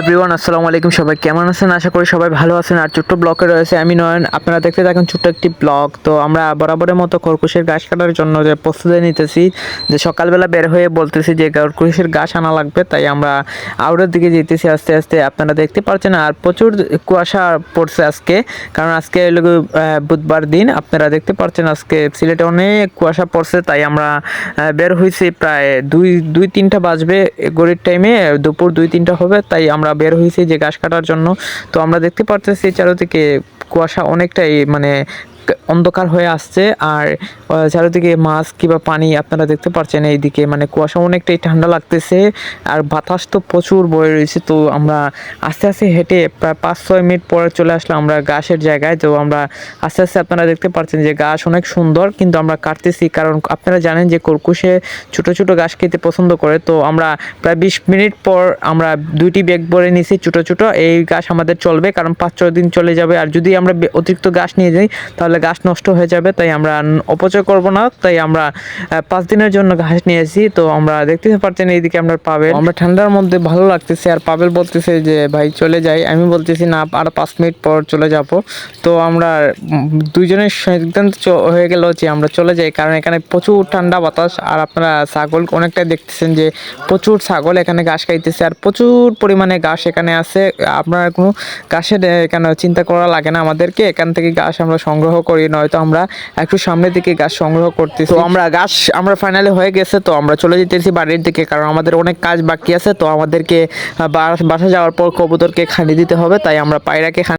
Everyone আসসালামু আলাইকুম। সবাই কেমন আছেন? আশা করি সবাই ভালো আছেন। আর ছোট্ট ব্লকে রয়েছে আমি নয়ন। আপনারা দেখতে থাকেন ছোট্ট একটি ব্লগ। তো আমরা বরাবরের মতো খরকুশের ঘাস কাটার জন্য যে প্রস্তুতি নিতেছি, যে সকালবেলা বের হয়ে বলতেছি যে খরকুশের ঘাস আনা লাগবে, তাই আমরা আউটের দিকে যেতেছি আস্তে আস্তে। আপনারা দেখতে পাচ্ছেন আর প্রচুর কুয়াশা পড়ছে আজকে, কারণ আজকে বুধবার দিন। আপনারা দেখতে পাচ্ছেন আজকে সিলেটে অনেক কুয়াশা পড়ছে, তাই আমরা বের হয়েছি প্রায় দুই দুই তিনটা বাজবে গড়ির টাইমে দুপুর দুই তিনটা হবে, তাই আমরা বের হয়েছি যে ঘাস কাটার জন্য। তো আমরা দেখতে পারতেছি চারোদিকে কুয়াশা অনেকটাই মানে অন্ধকার হয়ে আসছে আর চারিদিকে মাছ কিংবা পানি আপনারা দেখতে পাচ্ছেন এইদিকে। মানে কুয়াশা অনেকটাই ঠান্ডা লাগতেছে আর বাতাস তো প্রচুর বয়ে রয়েছে। তো আমরা আস্তে আস্তে হেঁটে প্রায় পাঁচ, ছয় মিনিট পরে চলে আসলাম আমরা গাছের জায়গায়। তো আমরা আস্তে আস্তে আপনারা দেখতে পাচ্ছেন যে গাছ অনেক সুন্দর কিন্তু আমরা কাটতেছি কারণ আপনারা জানেন যে কর্কুশে ছোট ছোট গাছ খেতে পছন্দ করে। তো আমরা প্রায় বিশ মিনিট পর আমরা দুইটি ব্যাগ ভরে নিয়েছি ছোট ছোট। এই গাছ আমাদের চলবে কারণ পাঁচ, ছয় দিন চলে যাবে। আর যদি আমরা অতিরিক্ত গাছ নিয়ে যাই তাহলে গাছ নষ্ট হয়ে যাবে, তাই আমরা অপচয় করব না। তাই আমরা পাঁচ দিনের জন্য ঘাস নিয়েছি তো আমরা দেখতে পাচ্ছেন এইদিকে আমরা পাবেল। আমরা ঠান্ডার মধ্যে ভালো লাগতেছে, আর পাবেল বলতেছে যে, ভাই, চলে যাই। আমি বলতেছি, না, আর পাঁচ মিনিট পর চলে যাব। তো আমরা দুইজনের সিদ্ধান্ত হয়ে গেল যে আমরা চলে যাই, কারণ এখানে প্রচুর ঠান্ডা বাতাস, আর আপনারা ছাগল অনেকটাই দেখতেছেন যে, প্রচুর ছাগল এখানে ঘাস খাইতেছে, আর প্রচুর পরিমাণে ঘাস এখানে আছে। আপনার কোনো ঘাসের এখানে চিন্তা করা লাগে না আমাদেরকে, এখান থেকে ঘাস আমরা সংগ্রহ করি। নয়তো আমরা একটু সামনের দিকে গাছ সংগ্রহ করতেছি। তো আমরা গাছ আমরা ফাইনালি হয়ে গেছে, তো আমরা চলে যেতেছি বাড়ির দিকে, কারণ আমাদের অনেক কাজ বাকি আছে, তো আমাদেরকে বাসা যাওয়ার পর কবুতরকে খানি দিতে হবে, তাই আমরা পায়রাকে খানি